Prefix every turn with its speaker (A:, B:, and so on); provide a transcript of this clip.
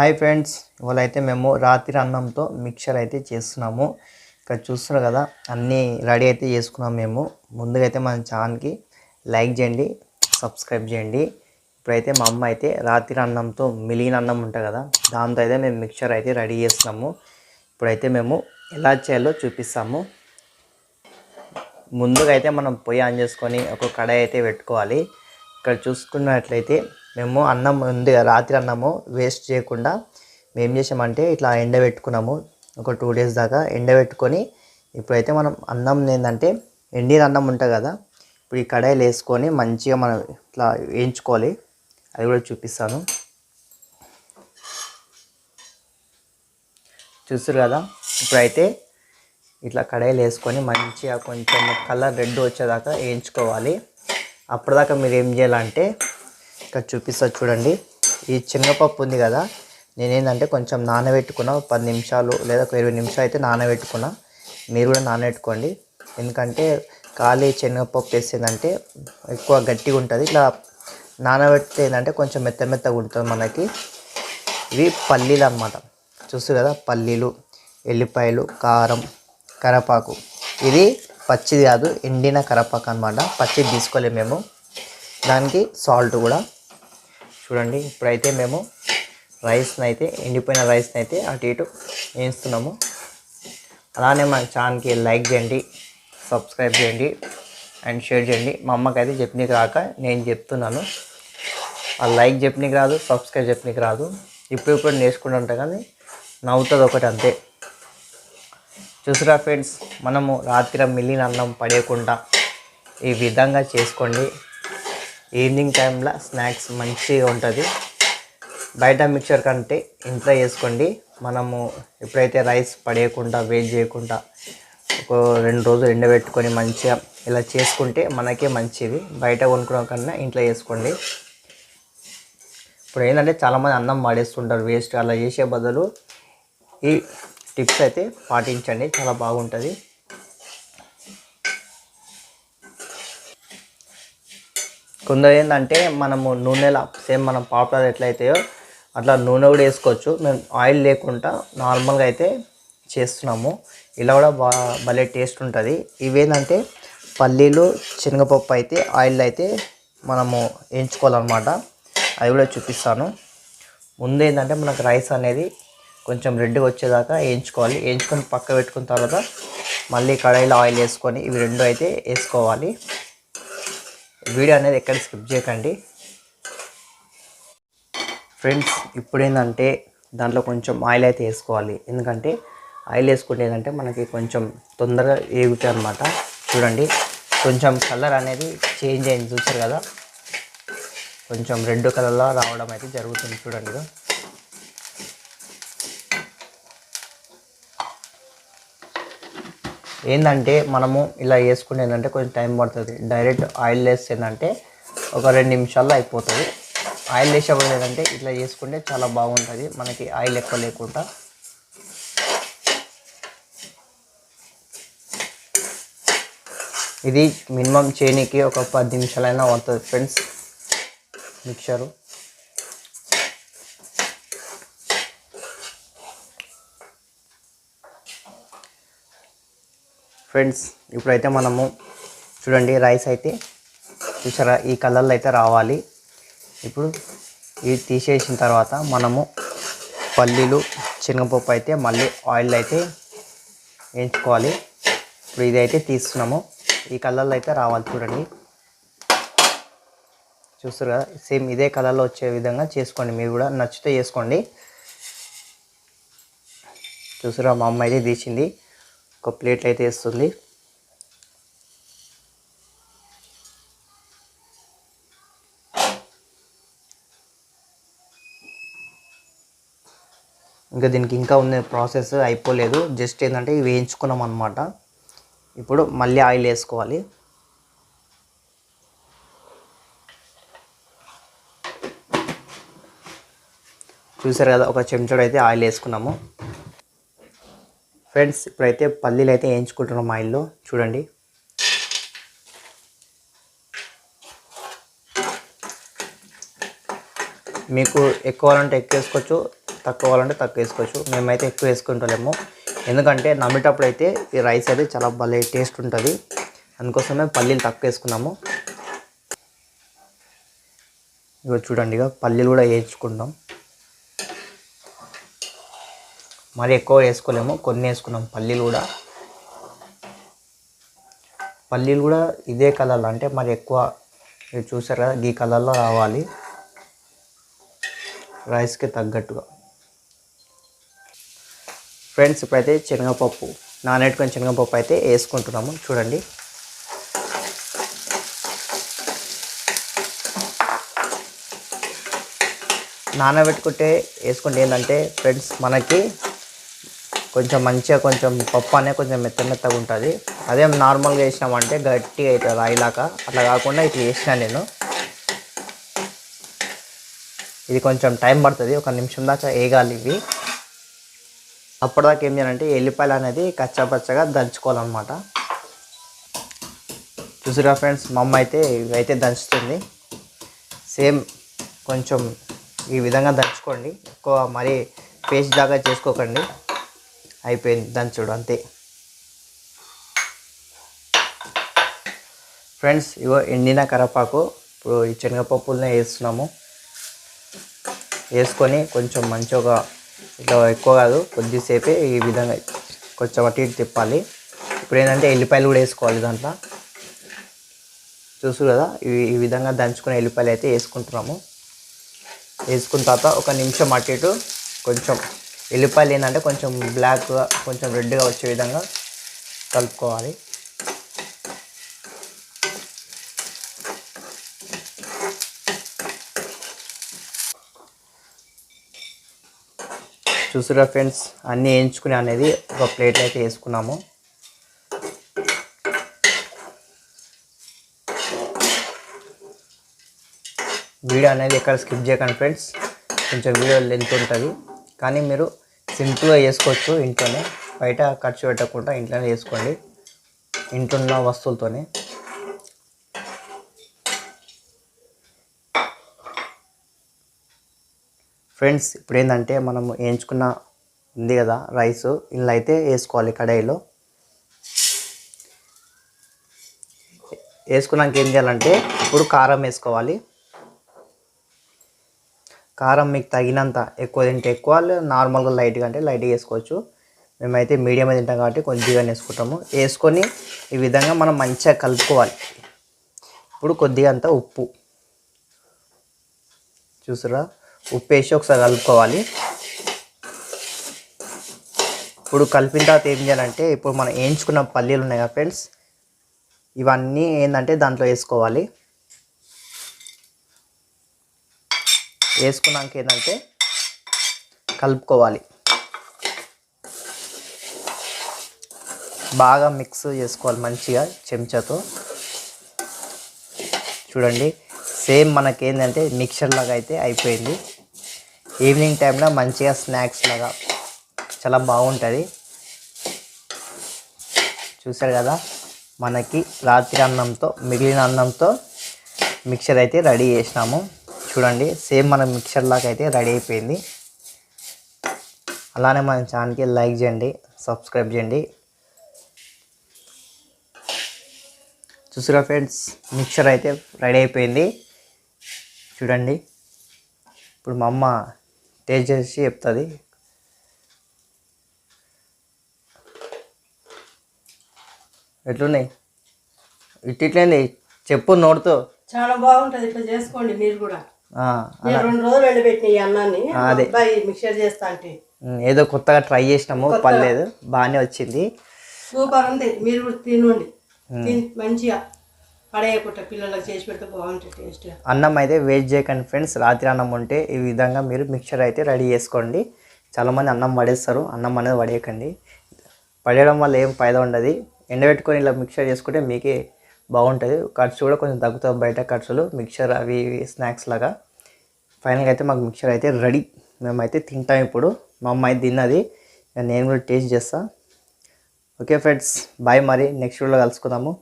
A: Hi friends ఇవాళ అయితే మేము రాత్రి అన్నంతో మిక్చర్ అయితే చేస్తున్నాము. ఇక్కడ చూస్తున్నారు కదా అన్నీ రెడీ అయితే చేసుకున్నాము మేము. ముందుగా అయితే మన ఛానల్కి లైక్ చేయండి సబ్స్క్రైబ్ చేయండి. ఇప్పుడైతే మా అమ్మ అయితే రాత్రి అన్నంతో మిలిగిన అన్నం ఉంటుంది కదా దాంతో అయితే మేము మిక్చర్ అయితే రెడీ చేస్తున్నాము. ఇప్పుడైతే మేము ఎలా చేయాలో చూపిస్తాము. ముందుగా అయితే మనం పొయ్యి ఆన్ చేసుకొని ఒక కడాయి అయితే పెట్టుకోవాలి. ఇక్కడ చూసుకున్నట్లయితే మేము అన్నం ఉంది రాత్రి అన్నము వేస్ట్ చేయకుండా మేము ఏం చేసామంటే ఇట్లా ఎండబెట్టుకున్నాము. ఒక టూ డేస్ దాకా ఎండబెట్టుకొని ఇప్పుడైతే మనం అన్నం ఏంటంటే ఎండిన అన్నం ఉంటుంది కదా ఇప్పుడు ఈ కడాయిలు వేసుకొని మంచిగా మనం ఇట్లా వేయించుకోవాలి. అది కూడా చూపిస్తాను. చూస్తారు కదా ఇప్పుడైతే ఇట్లా కడాయిలు వేసుకొని మంచిగా కొంచెం కలర్ రెడ్ వచ్చేదాకా వేయించుకోవాలి. అప్పటిదాకా మీరు ఏం చేయాలంటే ఇక్కడ చూపిస్తా చూడండి. ఈ శనగపప్పు ఉంది కదా. నేనేంటంటే కొంచెం నానబెట్టుకున్నా పది నిమిషాలు లేదా ఒక ఇరవై నిమిషాలు అయితే నానబెట్టుకున్నా. మీరు కూడా నానబెట్టుకోండి. ఎందుకంటే ఖాళీ శనగపప్పు వేసేదంటే ఎక్కువ గట్టిగా ఉంటుంది. ఇట్లా నానబెడితే ఏంటంటే కొంచెం మెత్త మెత్తగా ఉంటుంది మనకి. ఇవి పల్లీలు అన్నమాట. చూస్తారు కదా పల్లీలు ఎల్లిపాయలు కారం కరపాకు. ఇది పచ్చిది కాదు ఎండిన కరపాకు అనమాట పచ్చిది తీసుకోలేము మేము. దానికి సాల్ట్ కూడా. చూడండి ఇప్పుడైతే మేము రైస్ని అయితే ఎండిపోయిన రైస్ని అయితే అటు ఇటు వేయిస్తున్నాము అలానే మన ఛానల్కి లైక్ చేయండి సబ్స్క్రైబ్ చేయండి అండ్ షేర్ చేయండి. మా అమ్మకి అయితే చెప్పనీకి రాక నేను చెప్తున్నాను. ఆ లైక్ చెప్పనీకి రాదు సబ్స్క్రైబ్ చెప్పనీకి రాదు. ఇప్పుడు ఇప్పుడు నేర్చుకుంటుంటా కానీ నవ్వుతుంది ఒకటి అంతే. చూసురా ఫ్రెండ్స్ మనము రాత్రి మిల్లిన అన్నం పడేయకుండా ఈ విధంగా చేసుకోండి. ఈవినింగ్ టైంలో స్నాక్స్ మంచిగా ఉంటుంది. బయట మిక్చర్ కంటే ఇంట్లో చేసుకోండి మనము ఎప్పుడైతే రైస్ పడేయకుండా వేస్ట్ చేయకుండా ఒక రెండు రోజులు ఎండబెట్టుకొని మంచిగా ఇలా చేసుకుంటే మనకే మంచిది. బయట కొనుక్కునే కన్నా ఇంట్లో చేసుకోండి ఇప్పుడు ఏంటంటే చాలామంది అన్నం వాడేస్తుంటారు వేస్ట్. అలా చేసే బదులు ఈ టిప్స్ అయితే పాటించండి. చాలా బాగుంటుంది. కొందరు ఏంటంటే మనము నూనెలా సేమ్ మనం పాపులర్ ఎట్లయితాయో అట్లా నూనె కూడా వేసుకోవచ్చు. మేము ఆయిల్ లేకుండా నార్మల్గా అయితే చేస్తున్నాము. ఇలా కూడా బా భలే టేస్ట్ ఉంటుంది. ఇవేంటంటే పల్లీలు శనగపప్పు అయితే ఆయిల్ అయితే మనము వేయించుకోవాలన్నమాట. అది కూడా చూపిస్తాను. ముందు ఏంటంటే మనకు రైస్ అనేది కొంచెం రెడ్గా వచ్చేదాకా వేయించుకోవాలి. వేయించుకొని పక్క పెట్టుకున్న తర్వాత మళ్ళీ కడాయిలో ఆయిల్ వేసుకొని ఇవి రెండు అయితే వేసుకోవాలి. వీడియో అనేది ఎక్కడ స్కిప్ చేయకండి. ఫ్రెండ్స్ ఇప్పుడు ఏంటంటే దాంట్లో కొంచెం ఆయిల్ అయితే వేసుకోవాలి. ఎందుకంటే ఆయిల్ వేసుకుంటే ఏంటంటే మనకి కొంచెం తొందరగా ఏగుతాయి అనమాట చూడండి కొంచెం కలర్ అనేది చేంజ్ అయింది. చూసారు కదా? కొంచెం రెడ్ కలర్లో రావడం అయితే జరుగుతుంది. చూడండి. ఏంటంటే మనము ఇలా వేసుకుంటే ఏంటంటే కొంచెం టైం పడుతుంది. డైరెక్ట్ ఆయిల్ వేస్తే ఏంటంటే ఒక రెండు నిమిషాల్లో అయిపోతుంది. ఆయిల్ వేసేప్పుడు ఏంటంటే ఇట్లా చేసుకుంటే చాలా బాగుంటుంది. మనకి ఆయిల్ ఎక్కువ లేకుండా. ఇది మినిమం చేయనీకి ఒక పది నిమిషాలైనా పడుతుంది ఫ్రెండ్స్. మిక్చరు. ఫ్రెండ్స్ ఇప్పుడైతే మనము చూడండి రైస్ అయితే చూసారా ఈ కలర్లో అయితే రావాలి. ఇప్పుడు ఇది తీసేసిన తర్వాత మనము పల్లీలు శనగపప్పు అయితే మళ్ళీ ఆయిల్ అయితే వేయించుకోవాలి. ఇప్పుడు ఇది అయితే తీస్తున్నాము. ఈ కలర్లో అయితే రావాలి చూడండి. చూస్తారు కదా సేమ్ ఇదే కలర్లో వచ్చే విధంగా చేసుకోండి. మీరు కూడా నచ్చితే చేసుకోండి. చూసారా మా అమ్మ అయితే తీసింది. ఒక ప్లేట్ అయితే వేస్తుంది. ఇంకా దీనికి ఇంకా ఉన్న ప్రాసెస్ అయిపోలేదు. జస్ట్ ఏంటంటే ఇవి వేయించుకున్నాం అనమాట ఇప్పుడు మళ్ళీ ఆయిల్ వేసుకోవాలి. చూసారు కదా ఒక చెంచాడు అయితే ఆయిల్ వేసుకున్నాము. ఫ్రెండ్స్ ఇప్పుడైతే పల్లీలు అయితే వేయించుకుంటున్నాం ఆయిల్లో చూడండి. మీకు ఎక్కువ అంటే ఎక్కువ వేసుకోవచ్చు తక్కువ కావాలంటే తక్కువ వేసుకోవచ్చు. మేమైతే ఎక్కువ వేసుకుంటలేము. ఎందుకంటే నమ్మేటప్పుడు అయితే ఈ రైస్ అయితే చాలా భలే టేస్ట్ ఉంటుంది. అందుకోసమే పల్లీలు తక్కువ వేసుకున్నాము. ఇక చూడండి ఇక పల్లీలు కూడా వేయించుకుంటాం మరి ఎక్కువ వేసుకోలేము. కొన్ని వేసుకున్నాం. పల్లీలు కూడా. పల్లీలు కూడా ఇదే కలర్లో. అంటే మరి ఎక్కువ మీరు చూసారు కదా ఈ కలర్లో రావాలి. రైస్కి తగ్గట్టుగా. ఫ్రెండ్స్ ఇప్పుడైతే శనగపప్పు నానెట్టుకొని శనగపప్పు అయితే వేసుకుంటున్నాము. చూడండి. నానబెట్టుకుంటే వేసుకుంటే ఏంటంటే ఫ్రెండ్స్ మనకి కొంచెం మంచిగా కొంచెం పప్పు అనేది కొంచెం మెత్త మెత్తగా ఉంటుంది. అదే నార్మల్గా వేసినామంటే గట్టిగా అవుతుంది రాయిలాగా. అట్లా కాకుండా ఇట్లా వేసిన నేను. ఇది కొంచెం టైం పడుతుంది ఒక నిమిషం దాకా వేయగాలి ఇవి. అప్పటిదాకా ఏం చేయాలంటే ఎల్లిపాయలు అనేది కచ్చాపచ్చగా దంచుకోవాలన్నమాట. చూసిరా ఫ్రెండ్స్ మా అమ్మ అయితే ఇవైతే దంచుతుంది. సేమ్ కొంచెం ఈ విధంగా దంచుకోండి. ఎక్కువ మరీ పేస్ట్ దాకా చేసుకోకండి. అయిపోయింది. దంచుడు అంతే. ఫ్రెండ్స్ ఇగో ఎండిన కరపాకు ఇప్పుడు ఈ శనగపప్పులనే వేస్తున్నాము. వేసుకొని కొంచెం మంచిగా ఇట్లా ఎక్కువ కాదు కొద్దిసేపే ఈ విధంగా కొంచెం అటు ఇటు తిప్పాలి. ఇప్పుడు ఏంటంటే ఎల్లిపాయలు కూడా వేసుకోవాలి దాంట్లో. చూసు కదా ఇవి ఈ విధంగా దంచుకునే ఎల్లిపాయలు అయితే వేసుకుంటున్నాము. వేసుకున్న తర్వాత ఒక నిమిషం అటు ఇటు కొంచెం ఎల్లిపాయలు ఏంటంటే కొంచెం బ్లాక్గా కొంచెం రెడ్గా వచ్చే విధంగా కలుపుకోవాలి. చూసారా ఫ్రెండ్స్ అన్నీ వేయించుకుని అనేది ఒక ప్లేట్ అయితే వేసుకున్నాము. వీడియో అనేది ఎక్కడ స్కిప్ చేయకండి ఫ్రెండ్స్ కొంచెం వీడియో లెంత్ ఉంటుంది. కానీ మీరు సింపుల్గా చేసుకోవచ్చు ఇంట్లోనే. బయట ఖర్చు పెట్టకుండా ఇంట్లోనే చేసుకోండి. ఇంట్లో వస్తువులతోనే. ఫ్రెండ్స్ ఇప్పుడు ఏంటంటే మనం వేయించుకున్న ఉంది కదా రైస్. ఇలా అయితే వేసుకోవాలి కడాయిలో. వేసుకున్నాక ఏం చేయాలంటే ఇప్పుడు కారం వేసుకోవాలి. కారం మీకు తగినంత ఎక్కువ తింటే ఎక్కువ నార్మల్గా లైట్గా అంటే లైట్గా వేసుకోవచ్చు. మేమైతే మీడియం తింటాం కాబట్టి కొద్దిగా వేసుకుంటాము. వేసుకొని ఈ విధంగా మనం మంచిగా కలుపుకోవాలి. ఇప్పుడు కొద్దిగా అంత ఉప్పు. చూసారా? ఉప్పు వేసి ఒకసారి కలుపుకోవాలి. ఇప్పుడు కలిపిన తర్వాత ఏం చేయాలంటే ఇప్పుడు మనం వేయించుకున్న పల్లీలు ఉన్నాయి కదా ఫ్రెండ్స్ ఇవన్నీ ఏంటంటే దాంట్లో వేసుకోవాలి. వేసుకున్నాక ఏంటంటే కలుపుకోవాలి. బాగా మిక్స్ చేసుకోవాలి మంచిగా చెంచాతో. చూడండి సేమ్ మనకి ఏంటంటే మిక్చర్ లాగా అయితే అయిపోయింది. ఈవినింగ్ టైంలో మంచిగా స్నాక్స్ లాగా చాలా బాగుంటుంది. చూసారు కదా మనకి రాత్రి అన్నంతో మిగిలిన అన్నంతో మిక్చర్ అయితే రెడీ చేసినాము. చూడండి సేమ్ మన మిక్చర్ లాగా అయితే రెడీ అయిపోయింది. అలానే మన ఛానల్కి లైక్ చేయండి సబ్స్క్రైబ్ చేయండి. చూసారా ఫ్రెండ్స్ మిక్చర్ అయితే రెడీ అయిపోయింది. చూడండి ఇప్పుడు మా అమ్మ టేస్ట్ చేసి చెప్తుంది. ఎట్లున్నాయి? ఇట్ ఇట్లేంది చెప్పు నోడుతో
B: చాలా బాగుంటుంది ఇట్లా చేసుకోండి మీరు కూడా. రెండు రోజులు ఎండబెట్టిన ఈ అన్నాన్ని. మా
A: అదే.
B: అబ్బాయి మిక్చర్ చేస్తా అంటే.
A: ఉమ్, ఏదో కొత్తగా ట్రై చేసినాము పర్లేదు బాగానే వచ్చింది.
B: సూపర్ ఉంది. మీరు కూడా తినండి. తిన్ మంచిగా పడేయకుండా పిల్లలకు చేసి పెడితే బాగుంటుంది టేస్ట్.
A: అన్నం అయితే వేస్ట్ చేయకండి ఫ్రెండ్స్ రాత్రి అన్నం ఉంటే ఈ విధంగా మీరు మిక్చర్ అయితే రెడీ చేసుకోండి. చాలామంది అన్నం పడేస్తారు అన్నం అనేది పడేయకండి పడేయడం వల్ల ఏం ఫైదా ఉండదు. ఎండబెట్టుకొని ఇలా మిక్చర్ చేసుకుంటే మీకే బాగుంటుంది. ఖర్చు కూడా కొంచెం తగ్గుతుంది బయట ఖర్చులు మిక్చర్ అవి ఇవి స్నాక్స్ లాగా. ఫైనల్గా అయితే మాకు మిక్చర్ అయితే రెడీ. మేమైతే తింటాం ఇప్పుడు. మా అమ్మ అయితే తిన్నది. నేను కూడా టేస్ట్ చేస్తాను ఓకే ఫ్రెండ్స్ బాయ్ మరి. నెక్స్ట్ వీడియోలో కలుసుకుందాము.